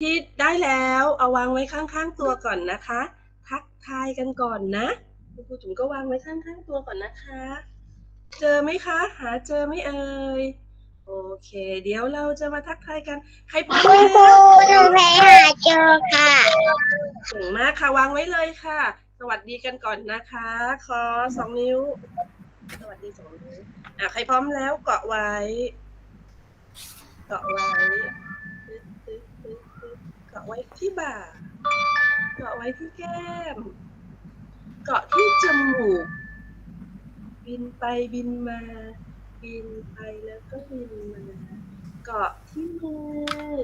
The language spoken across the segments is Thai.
ที่ได้แล้วเอาวางไว้ข้างๆตัวก่อนนะคะ ทักทายกันก่อนนะคุณครูจุ๋มก็วางไว้ข้างๆตัวก่อนนะคะ เจอไหมคะ หาเจอไหมเอ่ยโอเค เดี๋ยวเราจะมาทักทายกัน ใครพร้อมคุณคแล้รูวหนูไปหาเจอค่ะเก่งมากค่ะวางไว้เลยค่ะ สวัสดีกันก่อนนะคะ ขอสองนิ้ว สวัสดีสองนิ้วอะใครพร้อมแล้วเกาะไว้ เกาะไว้ตึ๊ดตึ๊ดตึ๊ดตึ๊ด เกาะไว้ที่บ่า เกาะไว้ที่แก้ม เกาะที่จมูก บินไปบินมา บินไปแล้วก็บินมา เกาะที่มือ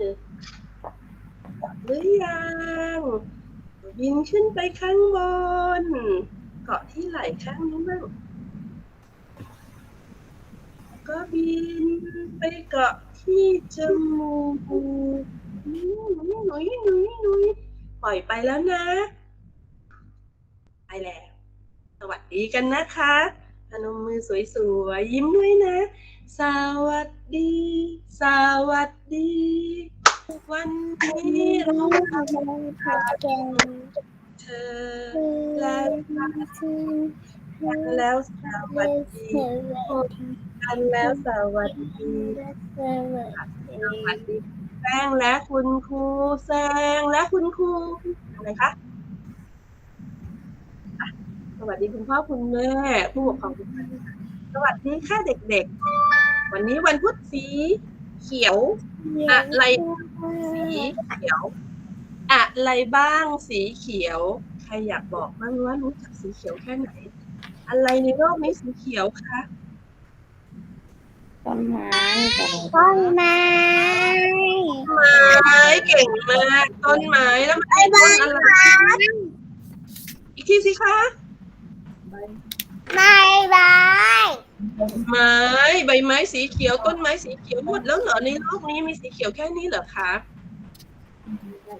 หรือยัง บินขึ้นไปข้างบน เกาะที่ไหล่ข้างนี้มั่งก็บินไปเกาะที่จมูก หนุยหนุยหนุยหนุยปล่อยไปแล้วนะ ไปแล้ว สวัสดีกันนะคะพนมมือสวยๆยิ้มด้วยนะ สวัสดี สวัสดี วันนี้เราเธอแล้วกันแล้วสวัสดีกันแล้วสวัสดีสวัสดี แซงและคุณครูแซงและคุณครูอะไรคะอะสวัสดีคุณพ่อคุณแม่ผู้ปกครองทุกท่านค่ะสวัสดีค่ะเด็กๆ วันนี้วันพุธสีเขียวอะไรสีเขียวอะไรบ้างสีเขียว ใครอยากบอกบ้างว่ารู้จักสีเขียวแค่ไหน อะไรในโลกนี้สีเขียวคะต้นไม้ต้นไม้ ไม้เก่งมาก ต้นไม้แล้วมันเป็นต้นอะไรอีกทีสิคะไม้ใบไม้ใบไม้สีเขียวต้นไม้สีเขียวหมดแล้วเหรอในโลกนี้มีสีเขียวแค่นี้เหรอคะ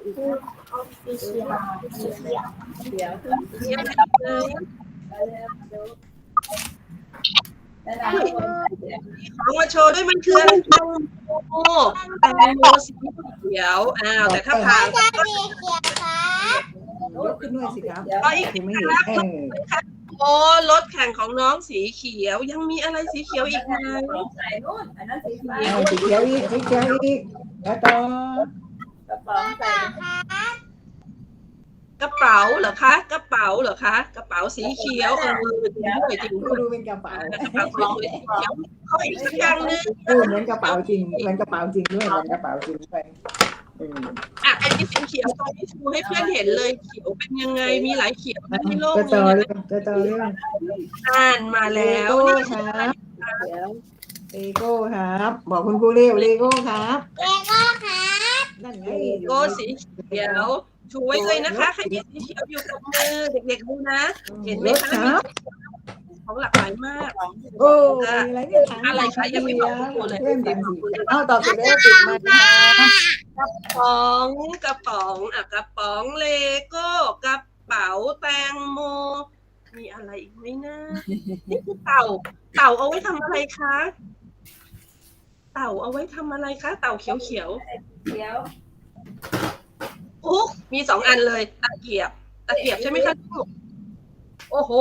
สีเขียวสีเขียว เของมาโชว์ด้วยมันคืออะไรแตงโมแตงโมสีเขียวอ้าวแต่ถ้าผ่านสีเขียวครับยกขึ้นด้วยสิครับก็อีกคือไม่เห็นเออโอ้รถแข่งของน้องสีเขียว ยังมีอะไรสีเขียวอีกไหมเอาสีเขียวอีกสีเขียวอีกแล้วต่อกระป๋าครับ กระเป๋าเหรอคะกระเป๋าเหรอคะกระเป๋าสีเขียวเออจริงด้วยจริงดูด้วยดูเป็นกระเป๋ากระเป๋าสวยๆสีเขียวขออีกสักอย่างหนึงเออเหมือนกระเป๋าจริงเหมือนกระเป๋าจริงด้วยเหมือนกระเป๋าจริงด้วยอืมอะอันนี้สีเขียวตอนนี้ชูให้เพื่อนเห็นเลยเขียวเป็นยังไงมีหลายเขียวในโลกจะต่อนี้เรื่องจะต่อเรื่องอ่านมาเลแล้วโก้นี่ครับเลโก้ครับ บอกคุณครูเร็วเลโก้ครับเลโก้ครับนั่นไงโก้สีเขียว ชูไว้เลยนะคะใครมีสีเขียวอยู่กับมือเด็กๆดูนะ เห็นไหมรถคะครับของหลากหลายมากโอ้มีอะไรเนี่ยถังอะไรคะยังไม่บอกคุณครูเลยเพื่อนถังสีเอาตอบเสร็จแล้วติดมาค่ะกระป๋องกระป๋องอะกระป๋องเลโก้กระเป๋าแตงโม มีอะไรอีกไหมนะนี่คือเต่า เต่าเอาไว้ทำอะไรคะเต่าเอาไว้ทำอะไรคะ เต่าเขียวเขียวเขียว โอ้มีสองอันเลยตะเกียบตะเกียบใช่ไหมคะลูกโอ้โห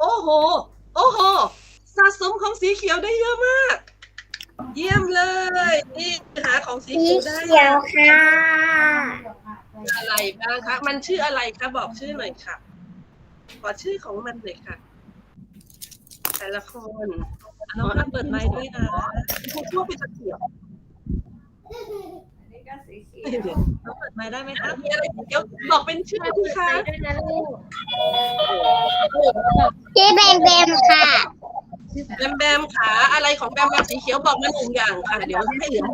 โอ้โห โอ้โหสะสมของสีเขียวได้เยอะมาก เยี่ยมเลย นี่หาของสีสีเขียวได้เขียวค่ะ อะไรบ้างคะ มันชื่ออะไรคะบอกชื่อหน่อยค่ะ ขอชื่อของมันหน่อยค่ะ แต่ละคนน้องเปิดไมค์ด้วยนะคุณทั่วไปจะเขียวเราเปิดไม้ได้ไหมคะมีอะไรเขียวบอกเป็นชื่อที่คะด้วยนะลูกที่เบมเบมค่ะ แบมแบมขาอะไรของแบมแบมสีเขียวบอกมาหนึ่งอย่างค่ะ เดี๋ยวให้เหลือ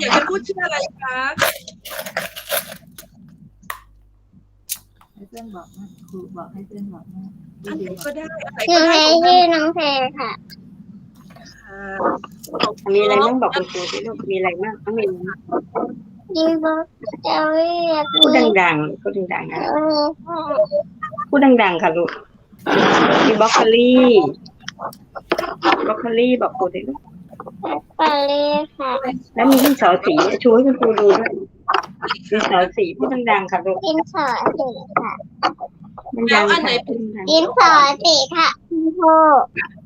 อยากจะพูดชื่ออะไรคะให้เพื่อนบอกนะครูบอกให้เพื่อนบอกนะอันไหนก็ได้อะไรหนูก็เพได้ชื่อน้องเพค่ะค่ะ มีอะไรบ้างบอกคุณครูสิลูกมีอะไรบ้างต้องมีดีบอกจะเรียกพูดดังๆพูดดังๆนะพูดดังๆค่ะลูกมีบล็อกโคลี่บล็อกโคลี่บอกครูสิลูกไปเลยค่ะ แล้วมีที่สอสีชูให้คุณครูดูด้วยดินสอสีพูดดังๆค่ะลูกดินสอสีค่ะแล้วอันไหนพูดดังๆดินสอสีค่ะคุณครูอัน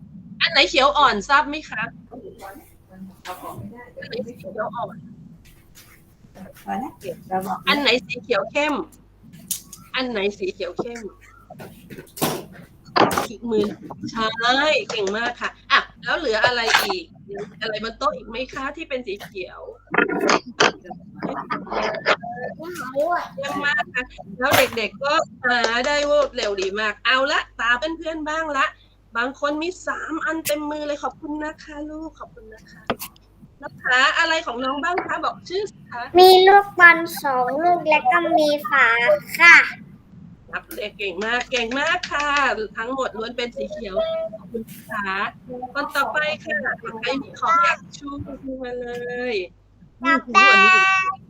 ไหนเขียวอ่อนทราบไหมคะเอาออกไม่ได้อันไหนสีเขียวอ่อน พอแล้วเก็บเราบอกอันไหนสีเขียวเข้ม อันไหนสีเขียวเข้มขีกมือใช่เก่งมากค่ะอะแล้วเหลืออะไรอีกเหลืออะไรบนโต๊ะอีกไหมคะที่เป็นสีเขียวเยี่ยมมากค่ะ แล้วเด็กๆก็หาได้รวดเร็วดีมาก เอาละตาเพื่อนๆบ้างละ บางคนมีสามอันเต็มมือเลยขอบคุณนะคะลูกขอบคุณนะคะนะคะอะไรของน้องบ้างคะบอกชื่อสิคะมีลูกบอลสองลูกแล้วก็มีฝาค่ะครับเด็กเก่งมากเก่งมากค่ะ ทั้งหมดล้วนเป็นสีเขียวขอบคุณค่ะคนต่อไปค่ะใครมีของอยากชูมาเลยจับโอ้โหวันนี้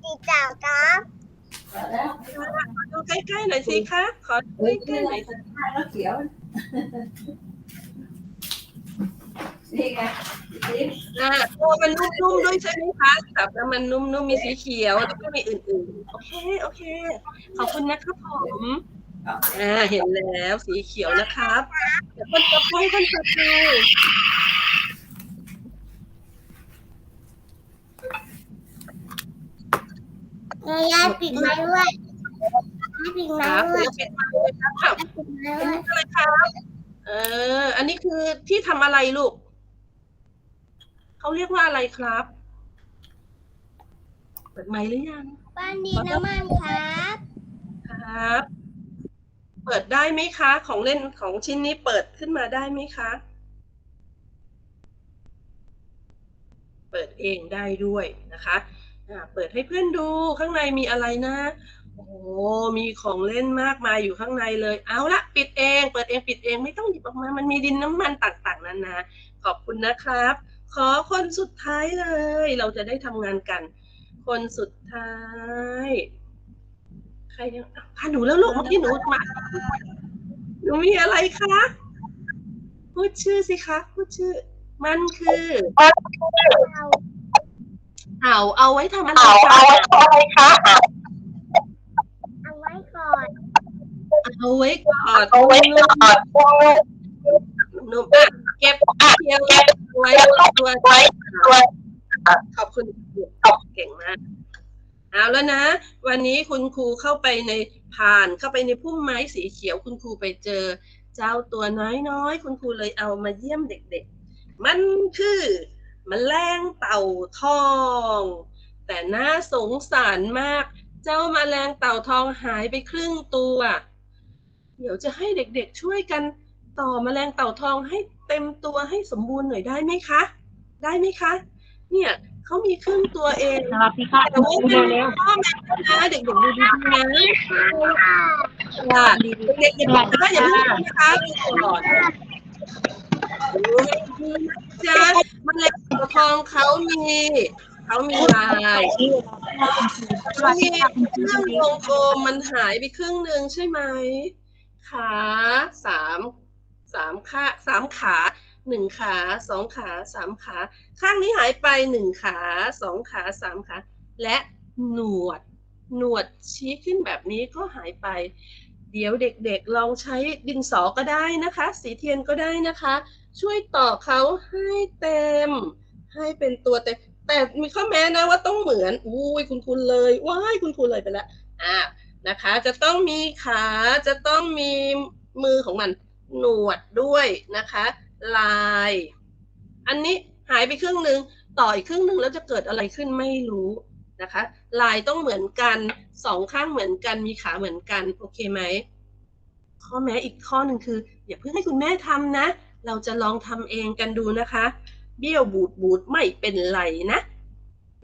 สีเจ้าครับแล้วดูใกล้ๆหน่อยสิคะขอดูเฮ้ยใกล้ๆหน่อยสิแล้วเขียว นี่ไงสีอ่าตัวมันนุ่มๆด้วยใช่ไหมคะแบบแล้วมันนุ่มๆมีสีเขียวแล้วก็มีอื่นๆ โอเคโอเค ขอบคุณนะครับผมอ่าเห็นแล้วสีเขียวนะครับเดี๋ยวคนต่อไปคนต่อไปยายปิดไม้ด้วยยายปิดคไม้รับด้วยเดี๋ยวปิดไมค์เลยครับอ้าวปิดไม้อันด้วยนี้อะไรครับ เออ อันนี้คือที่ทำอะไรลูก เขาเรียกว่าอะไรครับ เปิดไมค์หรือยัง บ้านดินน้ำมันครับ ครับ เปิดได้ไหมคะ ของเล่นของชิ้นนี้เปิดขึ้นมาได้ไหมคะ เปิดเองได้ด้วยนะคะอ่าเปิดให้เพื่อนดูข้างในมีอะไรนะ โอ้โหมีของเล่นมากมายอยู่ข้างในเลย เอาละปิดเอง เปิดเองปิดเองไม่ต้องหยิบออกมา มันมีดินน้ำมันต่างๆนานาขอบคุณนะครับ ขอคนสุดท้ายเลย เราจะได้ทำงานกัน คนสุดท้าย ใครยังอะพาหนูแล้วลูกเมื่อกี้หนูมาหนูมีอะไรคะ พูดชื่อสิคะ พูดชื่อ มันคือเอาเอาไว้ทำอะไรคะเอาไว้ก่อนเอาไว้กอดเอาไว้กอดหนุ่มๆอะเก็บเที่ยว ไว้ตัวขอบคุณเก่งมากเอาแล้วนะ วันนี้คุณครูเข้าไปในผ่านเข้าไปในพุ่มไม้สีเขียว คุณครูไปเจอ เจ้าตัวน้อยๆคุณครูเลยเอามาเยี่ยมเด็ก ๆ มันคือมแมลงเต่าทอง แต่น่าสงสารมาก เจ้าแมลงเต่าทองหายไปครึ่งตัว เดี๋ยวจะให้เด็กๆช่วยกันต่อแมลงเต่าทองให้ เต็มตัวให้สมบูรณ์หน่อยได้ไหมคะ ได้ไหมคะ เนี่ยเขามีครึ่งตัวเองสวัสดีค่ะแต่ว่าเป็นพ่อแม่นะเด็กๆดูดีๆนะว่าเด็กๆอย่าบอกนะอย่าเพิ่งนะคะดูก่อนดูให้ดีนะจ๊ะมันเลยทองเขามีเขามีลายเขามีเครื่องวงกลมมันหายไปครึ่งหนึ่งใช่ไหมขาสาม สามขาสามขาหนึ่งขาสองขาสามขา ข้างนี้หายไปหนึ่งขาสองขาสามขา และหนวด หนวดชี้ขึ้นแบบนี้ก็หายไป เดี๋ยวเด็กๆลองใช้ดินสอก็ได้นะคะ สีเทียนก็ได้นะคะ ช่วยต่อเขาให้เต็ม ให้เป็นตัวเต็มแต่มีข้อแม้นะว่าต้องเหมือนอุ้ยคุณคุณเลยว้ายคุณคุณเลยไปแล้วอ่านะคะ จะต้องมีขาจะต้องมีมือของมัน หนวดด้วยนะคะ ลาย อันนี้หายไปครึ่งหนึ่งต่ออีกครึ่งหนึ่งแล้วจะเกิดอะไรขึ้นไม่รู้นะคะ ลายต้องเหมือนกันสองข้างเหมือนกันมีขาเหมือนกัน โอเคไหมข้อแม้อีกข้อหนึ่งคือ อย่าเพิ่งให้คุณแม่ทำนะ เราจะลองทำเองกันดูนะคะ เบี้ยวบูดบูดไม่เป็นไรนะ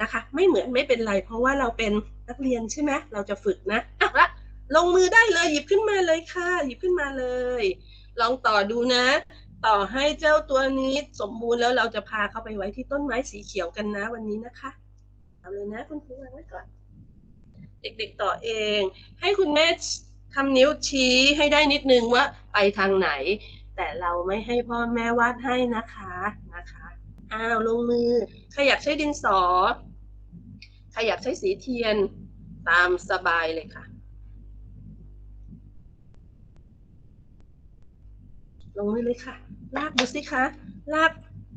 นะคะ ไม่เหมือนไม่เป็นไร เพราะว่าเราเป็นนักเรียนใช่ไหมเราจะฝึกนะอะละลงมือได้เลยหยิบขึ้นมาเลยค่ะ หยิบขึ้นมาเลย ลองต่อดูนะ ต่อให้เจ้าตัวนี้สมบูรณ์แล้วเราจะพาเขาไปไว้ที่ต้นไม้สีเขียวกันนะวันนี้นะคะเอาเลยนะคุณครูวางไว้ก่อน เด็กๆต่อเอง ให้คุณแม่ทำนิ้วชี้ให้ได้นิดนึงว่าไปทางไหน แต่เราไม่ให้พ่อแม่วาดให้นะคะนะคะอ้าวลงมือใครอยากใช้ดินสอใครอยากใช้สีเทียนตามสบายเลยค่ะ ลงมือเลยค่ะ ลากดูสิคะ ลาก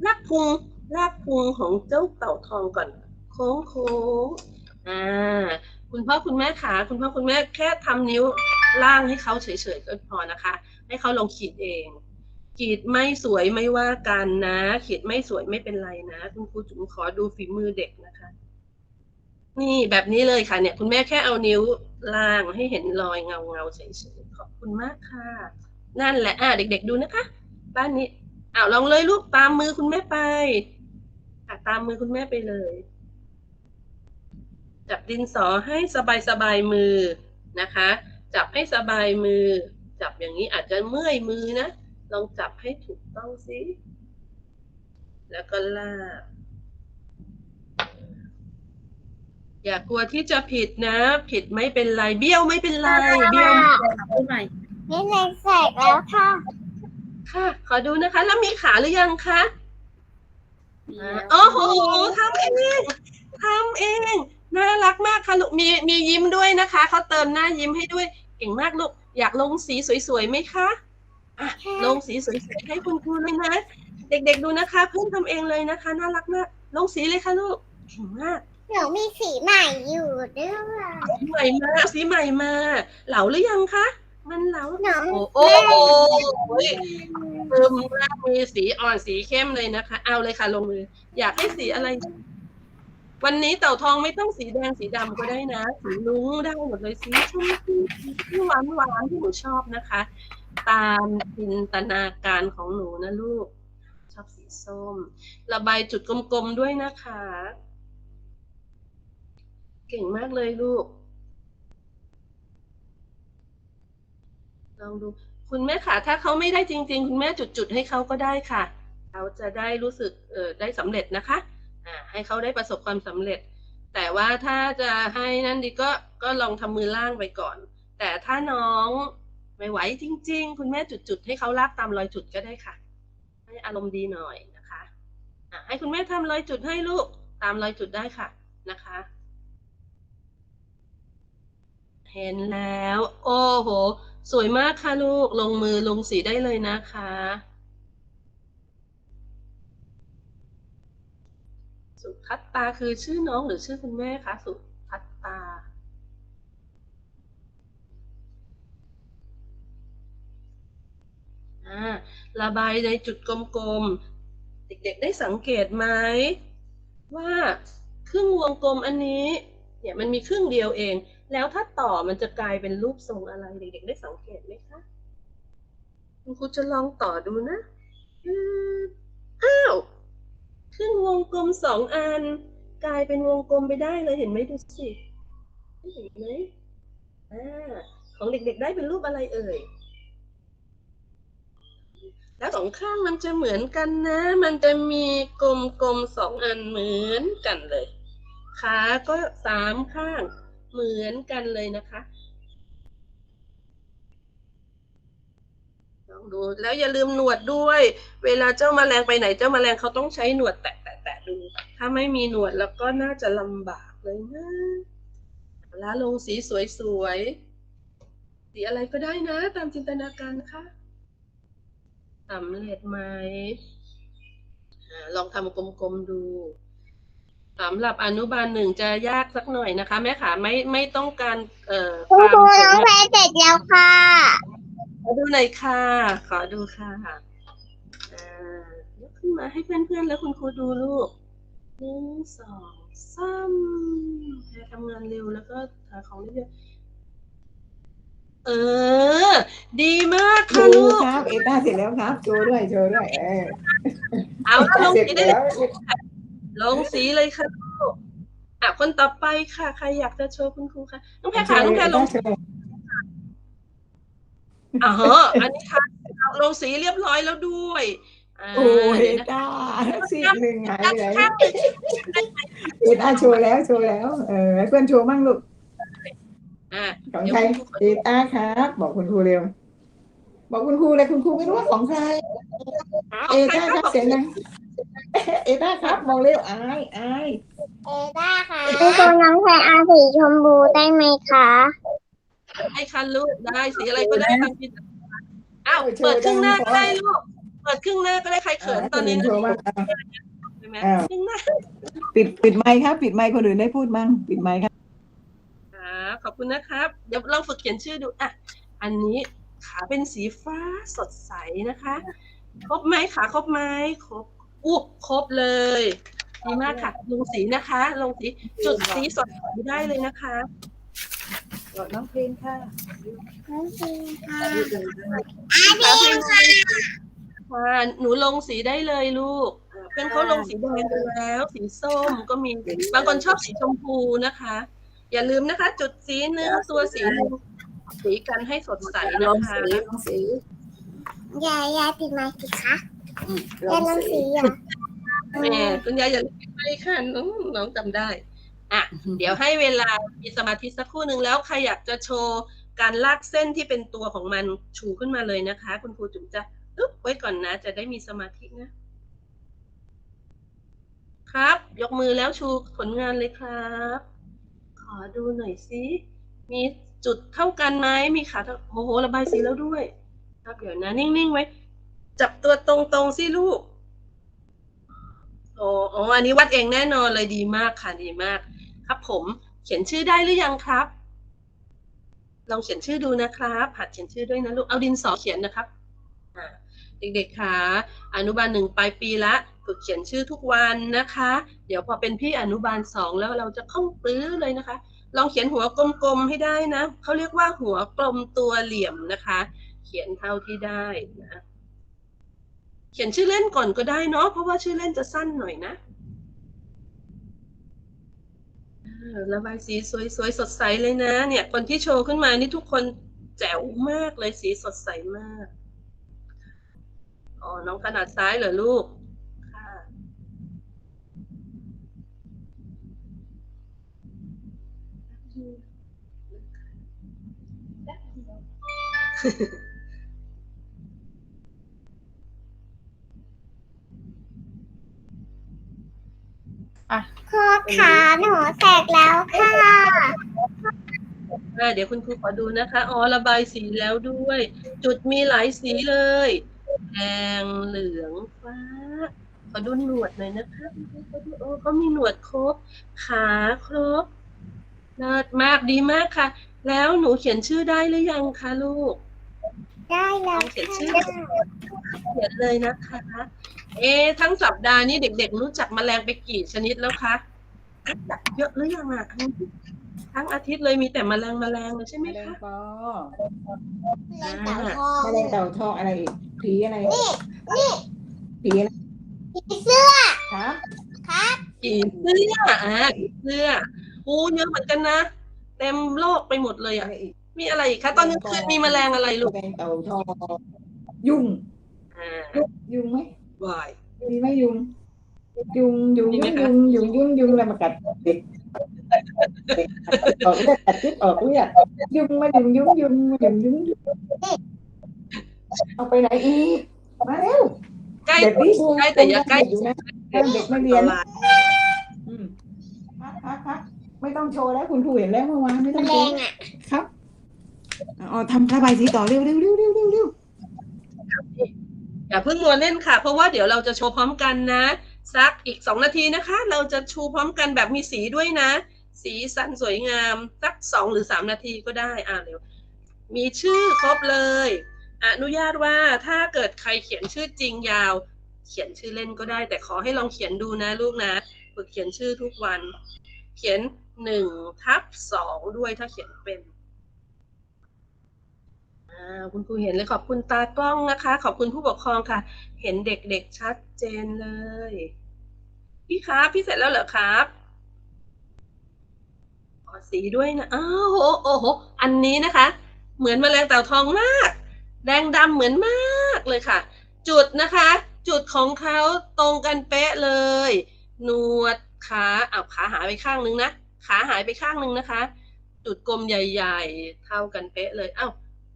ลากพุง ลากพุงของเจ้าเต่าทองก่อน โค้งโค้งอ่า คุณพ่อคุณแม่ขาคุณพ่อคุณแม่แค่ทำนิ้วล่างให้เขาเฉยๆก็พอนะคะ ให้เขาลองขีดเองขีดไม่สวยไม่ว่ากันนะ ขีดไม่สวยไม่เป็นไรนะ คุณครูจุ๋มขอดูฝีมือเด็กนะคะ นี่แบบนี้เลยค่ะเนี่ย คุณแม่แค่เอานิ้วล่างให้เห็นรอยเงาเงาเฉยๆขอบคุณมากค่ะ นั่นแหละ อะเด็ก ๆ ดูนะคะบ้านนี้อ้าวลองเลยลูกตามมือคุณแม่ไปอะตามมือคุณแม่ไปเลย จับดินสอให้สบายสบายๆมือนะคะ จับให้สบายมือ จับอย่างนี้อาจจะเมื่อยมือนะ ลองจับให้ถูกต้องสิแล้วก็ลากอย่ากลัวที่จะผิดนะ ผิดไม่เป็นไร เบี้ยวไม่เป็นไร เบี้ยวไม่เป็นไร พูดใหม่นี่เลยเสร็จแล้วค่ะ ค่ะ ขอดูนะคะ แล้วมีขาหรือยังคะอ่าโอ้โหทำเองทำเอง น่ารักมากค่ะลูก มีมียิ้มด้วยนะคะ เขาเติมหน้ายิ้มให้ด้วย เก่งมากลูก อยากลงสีสวยๆไหมคะอะลงสีสวยๆให้คุณครูเลยนะ เด็กๆดูนะคะ เพื่อนทำเองเลยนะคะ น่ารักมาก ลงสีเลยค่ะลูกเก่งมากหนูมีสีใหม่อยู่ด้วย สีใหม่มา สีใหม่มา เหลาหรือยังคะ มันเหลาหนูโอ้โหโอ้ยเติมมากมีสีอ่อนสีเข้มเลยนะคะ เอาเลยค่ะลงมืออยากให้สีอะไร วันนี้เต่าทองไม่ต้องสีแดงสีดำก็ได้นะ สีลุ้งได้หมดเลยสีชมพูสีที่หวานหวานๆที่หนูชอบนะคะ ตามจินตนาการของหนูนะลูก ชอบสีส้ม ระบายจุดกลมๆด้วยนะคะ เก่งมากเลยลูก ลองดูคุณแม่ค่ะ ถ้าเขาไม่ได้จริง ๆ คุณแม่จุดๆให้เขาก็ได้ค่ะ เขาจะได้รู้สึกเออได้สำเร็จนะคะอ่าให้เขาได้ประสบความสำเร็จ แต่ว่าถ้าจะให้นั่นดีก็ก็ลองทำมือล่างไปก่อน แต่ถ้าน้องไม่ไหวจริง ๆ คุณแม่จุดๆให้เขาลากตามรอยจุดก็ได้ค่ะ ให้อารมณ์ดีหน่อยนะคะอ่าให้คุณแม่ทำรอยจุดให้ลูกตามรอยจุดได้ค่ะนะคะเห็นแล้ว โอ้โห สวยมากค่ะลูก ลงมือลงสีได้เลยนะคะ สุพัตตาคือชื่อน้องหรือชื่อคุณแม่คะ สุพัตตาอ่าระบายในจุดกลมๆ เด็กๆได้สังเกตไหม ว่าครึ่งวงกลมอันนี้ เนี่ยมันมีครึ่งเดียวเอง แล้วถ้าต่อมันจะกลายเป็นรูปทรงอะไรเด็กๆได้สังเกตไหมคะคุณครูจะลองต่อดูนะอ้าวครึ่งวงกลมสองอัน กลายเป็นวงกลมไปได้เลยเห็นไหมดูสิเห็นไหมอ่าของเด็กๆได้เป็นรูปอะไรเอ่ยแล้วสองข้างมันจะเหมือนกันนะ มันจะมีกลมๆสองอันเหมือนกันเลย ขาก็สามข้าง เหมือนกันเลยนะคะลองดูแล้วอย่าลืมหนวดด้วย เวลาเจ้าแมลงไปไหน เจ้าแมลงเขาต้องใช้หนวดแตะแตะแตะดู ถ้าไม่มีหนวดแล้วก็น่าจะลำบากเลยนะแล้วลงสีสวยๆสีอะไรก็ได้นะ ตามจินตนาการนะคะสำเร็จไหมลองทำกลมๆดู สำหรับอนุบาลหนึ่งจะยากสักหน่อยนะคะ แม่ขาไม่ไม่ต้องการเอ่อคุณความครูสวยน้องงามแพรเสร็จแล้วค่ะ ขอดูหน่อยค่ะ ขอดูค่ะอ่ายกขึ้นมาให้เพื่อนๆ แล้วคุณครูดูลูกหนึ่งสองสามแพรทำงานเร็วแล้วก็หาของได้เยอะเออ ดีมากครูค่ะลูก ครับ เอต้าเสร็จแล้วครับ โชว์ด้วย โชว์ด้วย เออเอาลงเสร็จสีได้ แล้ว ลงสีเลยค่ะลูกอะคนต่อไปค่ะ ใครอยากจะโชว์คุณครูคะน้องแพรขาน้องแพรลงโชว์อ่าฮะอันนี้ค่ะลงสีเรียบร้อยแล้วด้วยอ่าโอ้ยเดี๋ยวเอนะต้าซีกหนึ่งหายไปไหนข้างเอต้าโชว์แล้วโชว์แล้ว เออให้เพื่อนโชว์มั่งลูกอ่าของเดี๋ยวใครคุณครูขอเอต้าครับ บอกคุณครูเร็ว บอกคุณครูเลยคุณครูไม่รู้ว่าของใคร เอาเอใครต้าคครัรับบเสียงดัง เอด้าครับ มองเร็วอายอายเอด้าค่ะเป็นตัวน้องชายอาสีชมพูได้ไหมคะให้คันลูกได้สีอะไรก็ได้ทำกินอ้าวเปิดครึ่งหน้าก็ได้ลูกเปิดครึ่งหน้าก็ได้ใครเขินตอนนี้นะโชว์บ้างอะใช่ไหมครึ่งหน้าปิดปิดไมค์ครับ ปิดไมค์คนอื่นได้พูดมั้งปิดไมค์ครับขอบคุณนะครับ เดี๋ยวลองฝึกเขียนชื่อดูอะอันนี้ขาเป็นสีฟ้าสดใสนะคะ ครบไหมขาครบไหมครบ อู้ครบเลยดีมากค่ะ ลงสีนะคะ ลงสีจุดสีสดใสได้เลยนะคะน้องเพลงค่ะน้องพีค่ะอาดีค่ะค่ะหนูลงสีได้เลยลูกอ่าเพื่อนเขาลงสีแดงไปแล้ว สีส้มก็มีบางคนชอบสีชมพูนะคะ อย่าลืมนะคะ จุดสีเนื้อตัวสีหนึ่งสีกันให้สดใสลนะองคะสีลองสียายยายปิดไมค์สิคะ ลยาอยงลองสีสีอะแหม่คุณยายอย่าลืมไปค่ะน้องน้องจำได้ อะ เดี๋ยวให้เวลามีสมาธิสักครู่หนึ่งแล้วใครอยากจะโชว์การลากเส้นที่เป็นตัวของมันชูขึ้นมาเลยนะคะ คุณครูจุ๋มจะอึ๊บไว้ก่อนนะ จะได้มีสมาธินะครับ ยกมือแล้วชูผลงานเลยครับ ขอดูหน่อยสิมีจุดเท่ากันไหมมีขาเท่าโอ้โหระบายสีแล้วด้วย ครับเดี๋ยวนะนิ่งๆไว้ จับตัวตรงๆสิลูกโอ้อ๋ออันนี้วัดเองแน่นอนเลยดีมากค่ะดีมาก ครับผมเขียนชื่อได้หรือยังครับ ลองเขียนชื่อดูนะครับหัดเขียนชื่อด้วยนะลูกเอาดินสอเขียนนะครับเด็กๆค่ะอนุบาลหนึ่งปลายปีละฝึกเขียนชื่อทุกวันนะคะ เดี๋ยวพอเป็นพี่อนุบาลสองแล้วเราจะคล่องปลื้อเลยนะคะ ลองเขียนหัวกลมๆให้ได้นะเขาเรียกว่าหัวกลมตัวเหลี่ยมนะคะ เขียนเท่าที่ได้นะ เขียนชื่อเล่นก่อนก็ได้เนาะเพราะว่าชื่อเล่นจะสั้นหน่อยนะระบายสีสวยๆสดใสเลยนะ เนี่ย คนที่โชว์ขึ้นมานี่ทุกคนแจ๋วมากเลยสีสดใสมากอ๋อน้องขนาดซ้ายเหรอลูกค่ะ ครูขาหนูแตกแล้วค่ะอ่าเดี๋ยวคุณครูขอดูนะคะ อ๋อ ระบายสีแล้วด้วย จุดมีหลายสีเลย แดง เหลือง ฟ้า ขอดูหนวดหน่อยนะคะขอดูโอ้เขามีหนวดครบ ขาครบ เลิศมาก ดีมากค่ะ แล้วหนูเขียนชื่อได้หรือยังคะลูก ได้แล้วเขียนชื่ค่ะอเขียนเลยนะคะ เอ๊ะทั้งสัปดาห์นี้เด็ก ๆ รู้จักแมลงไปกี่ชนิดแล้วคะรู้จักเยอะหรือยังอะทั้งอาทิตย์เลยมีแต่แมลงแมลงเลยใช่ไหมแมลงคะปอเล่นเต่าทองแมลงเต่าทองอะไรอีกผีอะไรผีอะไรผีเสื้อครับครับผีเสื้ออะผีเสื้อโอ้เยอะเหมือนกันนะเต็มโลกไปหมดเลยอะอะไรอีกมีอะไรอีกคะตอนกลางคืนมีแมลงอะไรลูกแมลงเต่าทองยุงอ่ายุงไหม วายมีไหมยุงยุงยุงมีไหมยุงคะยุง ยุงยุงยุงแล้วมากัดเด็กเด็กออกเลือดกัดพิษออกเลือดยุงมายุงยุงยุงมายุงยุงยุงเอาไปไหนอีกมาเร็วใกล้เด็กนี่ใกล้แต่อย่าใกล้อยู่นะห้ามเด็กไม่เรียนอืมพักพักพักไม่ต้องโชว์แล้วคุณครูเห็นแล้วเมื่อวานไม่แมต้องลโชงว์อะครับอ๋อทำระบายสีต่อเร็วเร็วเร็วเร็วเร็วเร็ว อย่าเพิ่งมัวเล่นค่ะ เพราะว่าเดี๋ยวเราจะโชว์พร้อมกันนะ สักอีกสองนาทีนะคะ เราจะชูพร้อมกันแบบมีสีด้วยนะ สีสันสวยงามสักสองหรือสามนาทีก็ได้อ่าเร็วมีชื่อครบเลย อนุญาตว่าถ้าเกิดใครเขียนชื่อจริงยาว เขียนชื่อเล่นก็ได้ แต่ขอให้ลองเขียนดูนะลูกนะฝึกเขียนชื่อทุกวัน เขียนหนึ่งทับสองด้วยถ้าเขียนเป็น คุณครูเห็นเลยขอบคุณตากล้องนะคะ ขอบคุณผู้ปกครองค่ะ เห็นเด็กๆชัดเจนเลย พี่ครับพี่เสร็จแล้วเหรอครับขอสีด้วยนะอ้าวโอ้โหอันนี้นะคะ เหมือนแมลงเต่าทองมาก แดงดำเหมือนมากเลยค่ะ จุดนะคะ จุดของเขาตรงกันเป๊ะเลย หนวดขาเอาขาหายไปข้างนึงนะ ขาหายไปข้างนึงนะคะ จุดกลมใหญ่ ๆ เท่ากันเป๊ะเลย เอ้า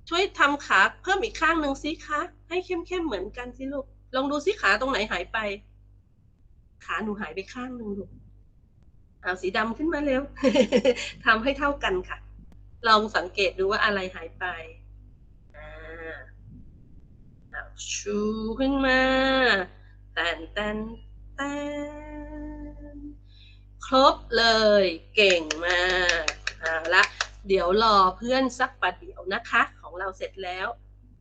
ช่วยทำขาเพิ่มอีกข้างหนึ่งสิคะ ให้เข้มๆเหมือนกันสิลูก ลองดูสิขาตรงไหนหายไป ขาหนูหายไปข้างหนึ่งลูกเอาสีดำขึ้นมาเร็วทำให้เท่ากันค่ะ ลองสังเกตดูว่าอะไรหายไปอ่าเอาชูขึ้นมาแตนแตนแตนครบเลย เก่งมากเอาละเดี๋ยวรอเพื่อนสักประเดี๋ยวนะคะ ของเราเสร็จแล้ว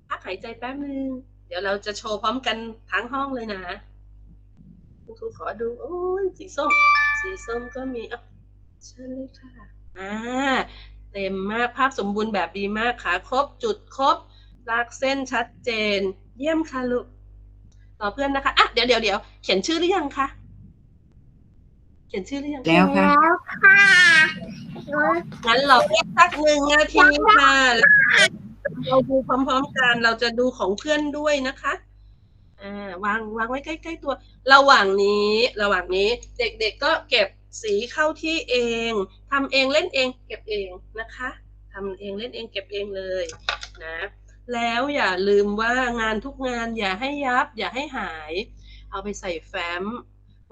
พักหายใจแป๊บนึง เดี๋ยวเราจะโชว์พร้อมกันทั้งห้องเลยนะคุณครูขอดู โอ้ยสีส้ม สีส้มก็มีอะเชิญเลยค่ะ อ่า เต็มมากภาพสมบูรณ์แบบดีมากขาครบ จุดครบลากเส้นชัดเจน เยี่ยมค่ะลูก ต่อเพื่อนนะคะ อะ เดี๋ยวเดี๋ยวเดี๋ยวเขียนชื่อหรือยังคะ เขียนชื่อหรือยัง แล้วค่ะแล้วค่ะงั้นเราเรียกสักหนึ่งนาทีค่ะแล้ว เราดูพร้อมๆกันเราจะดูของเพื่อนด้วยนะคะอ่าวางวางไว้ใกล้ๆตัว ระหว่างนี้ ระหว่างนี้ เด็กๆก็เก็บสีเข้าที่เองทำเองเล่นเอง เก็บเองนะคะทำเองเล่นเองเก็บเองเลยนะ แล้วอย่าลืมว่างานทุกงานอย่าให้ยับ อย่าให้หาย เอาไปใส่แฟ้ม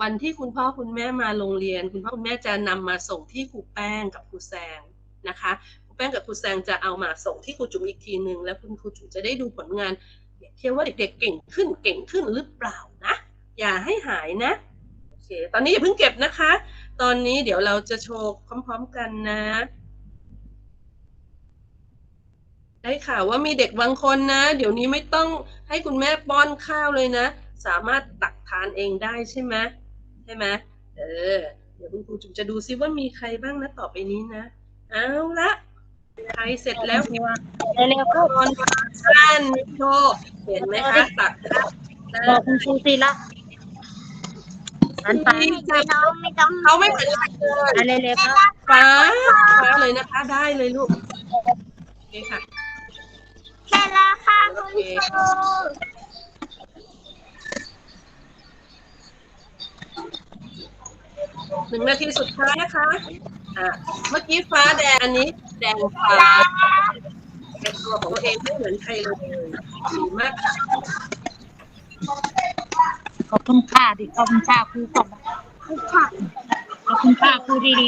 วันที่คุณพ่อคุณแม่มาโรงเรียน คุณพ่อคุณแม่จะนำมาส่งที่ครูแป้งกับครูแซงนะคะ ป้งกับครูแซงจะเอามาส่งที่ครูจุ๋มอีกทีหนึ่งแล้วคุณครูจุ๋มจะได้ดูผลงานเปรียบเทียบว่าเด็กๆเก่งขึ้นเก่งขึ้นหรือเปล่านะ อย่าให้หายนะโอเคตอนนี้อย่าเพิ่งเก็บนะคะ ตอนนี้เดี๋ยวเราจะโชว์พร้อมๆกันนะ ได้ข่าวว่ามีเด็กบางคนนะ เดี๋ยวนี้ไม่ต้องให้คุณแม่ป้อนข้าวเลยนะ สามารถตักทานเองได้ใช่ไหมใช่ไหมเออเดี๋ยวคุณครูจุ๋มจะดูซิว่ามีใครบ้างนะต่อไปนี้นะ เอาละ ใครเสร็จแล้วเร็วๆก็ตอนสั้นโชว์เห็นไหมคะตักข้าวได้บอกคุณครูสิละอันตาไม่ต้องไม่ต้องเขาไม่เหมือนใครเลยอะไรเลยครับฟ้าฟ้าเลยนะคะ ได้เลยลูกโอเคค่ะเสร็จแล้วค่ะคุณครูหนึ่งนาทีสุดท้ายนะคะ อะเมื่อกี้ฟ้าแดงอันนี้ แดงฟ้าเป็นตัวของตัวเองไม่เหมือนใครเลยดีมากค่ะขอบคุณค่ะดิขอบคุณค่ะครูขอบขอบคุณค่ะครูดี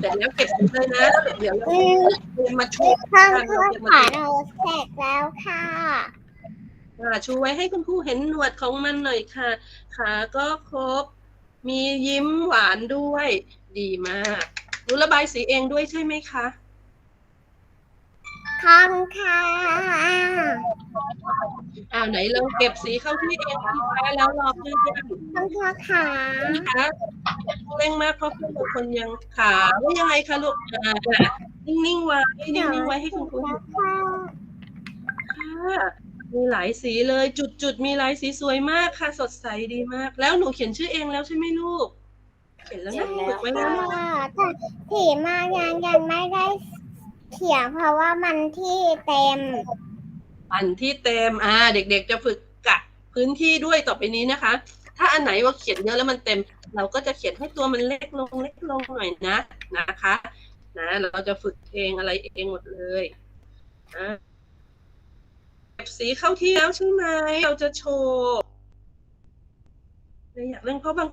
แต่แล้วเก็บเลยนะเดี๋ยวเราอืมมาชูเพิ่มกันเพิ่เรามจะขามาเราเสร็จแล้วค่ะอ่าชูไว้ให้คุณครูเห็นหนวดของมันหน่อยค่ะ ขาก็ครบ มียิ้มหวานด้วยดีมากรู้ระบายสีเองด้วยใช่ไหมคะขอบคุณค่ะอ้าวไหนลองเก็บสีเข้าที่เองดีคะแล้วรอเพื่อนขอบคุณค่ะนะคะเร่งมากเพราะเพื่อนบางคนยังขาว่ายังไงคะลูกอ่านิ่งๆไว้นิ่งๆไว้ให้คุณครูแล้เห็วนค่ะค่ะมีหลายสีเลยจุดๆมีหลายสีสวยมากค่ะ สดใสดีมาก แล้วหนูเขียนชื่อเองแล้วใช่ไหมลูก เขียนแล้วนะฝึกไว้แล้วนะแต่สีมายังยังไม่ได้เขียนเพราะว่ามันที่เต็ม อันที่เต็มอ่า เด็กๆจะฝึกกะพื้นที่ด้วยต่อไปนี้นะคะ ถ้าอันไหนว่าเขียนเยอะแล้วมันเต็ม เราก็จะเขียนให้ตัวมันเล็กลงเล็กลงหน่อยนะนะคะ นะ เราจะฝึกเองอะไรเองหมดเลยอะเก็บสีเข้าที่แล้วใช่ไหม เราจะโชว์อยากเล่นเพราะบาง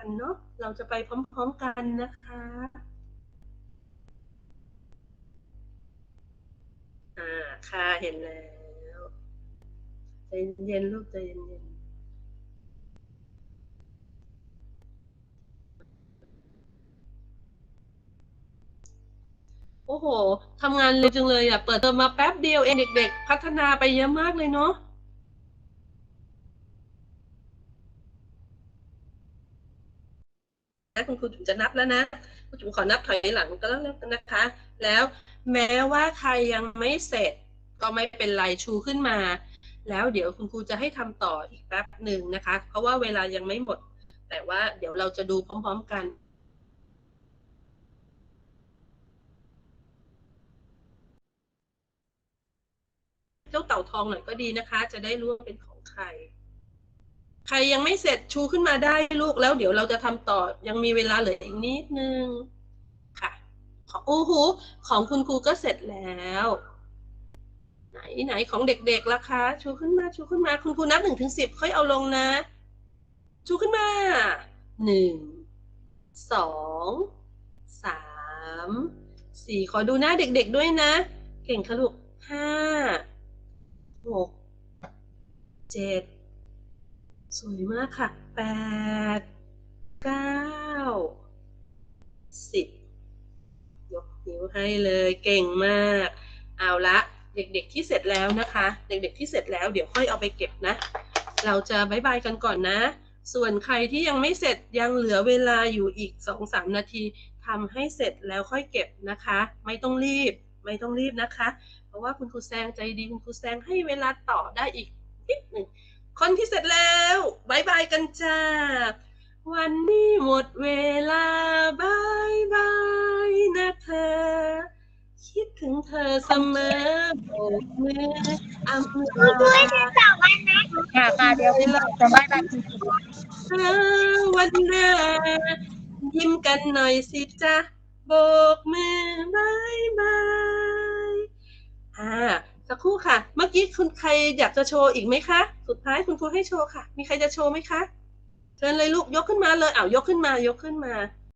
กันเนาะเราจะไปพร้อม ๆกันนะคะอ่าค่ะเห็นแล้วใจเย็นๆลูกใจเย็นๆโอ้โห ทำงานเร็วจังเลยอะ เปิดเทอมมาแป๊บเดียวเองเด็ก ๆ พัฒนาไปเยอะมากเลยเนาะ นะคุณครูจุ๋มจะนับแล้วนะคุณจุ๋มขอนับถอยหลังก็แล้วนนะคะ แล้วแม้ว่าใครยังไม่เสร็จก็ไม่เป็นไรชูขึ้นมา แล้วเดี๋ยวคุณครูจะให้ทำต่ออีกแป๊บหนึ่งนะคะ เพราะว่าเวลายังไม่หมด แต่ว่าเดี๋ยวเราจะดูพร้อม ๆกันเจ้าเต่าทองหน่อยก็ดีนะคะ จะได้รู้ว่าเป็นของใคร ใครยังไม่เสร็จชูขึ้นมาได้ลูกแล้วเดี๋ยวเราจะทำต่อยังมีเวลาเหลืออีกนิดนึงค่ะโอ้โหของคุณครูก็เสร็จแล้ว ไหนไหนของเด็กๆล่ะคะ ชูขึ้นมาชูขึ้นมาคุณครูนับหนึ่งถึงสิบค่อยเอาลงนะ ชูขึ้นมาหนึ่งสองสามสี่ขอดูหน้าเด็กๆด้วยนะ เก่งค่ะลูกห้าหกเจ็ด สวยมากค่ะแปดเก้าสิบยกนิ้วให้เลยเก่งมาก เอาละเด็กๆที่เสร็จแล้วนะคะ เด็กๆที่เสร็จแล้วเดี๋ยวค่อยเอาไปเก็บนะ เราจะบายบายกันก่อนนะ ส่วนใครที่ยังไม่เสร็จยังเหลือเวลาอยู่อีกสองสามนาทีทำให้เสร็จแล้วค่อยเก็บนะคะ ไม่ต้องรีบไม่ต้องรีบนะคะ เพราะว่าคุณครูแซงใจดีคุณครูแซงให้เวลาต่อได้อีกนิดหนึ่ง คนที่เสร็จแล้วบายบายกันจ้า วันนี้หมดเวลาบายบายนะเธอ คิดถึงเธอเสมอโบกมืออำลาค่ะค่ะเดี๋ยวคุณจะบายบายคุณครูเธอวันหน้ายิ้มกันหน่อยสิจ๊ะโบกมือบายบายอ่า สักครู่ค่ะ เมื่อกี้คุณใครอยากจะโชว์อีกไหมคะ สุดท้ายคุณครูให้โชว์ค่ะ มีใครจะโชว์ไหมคะ เชิญเลยลูกยกขึ้นมาเลยเอ้ายกขึ้นมายกขึ้นมา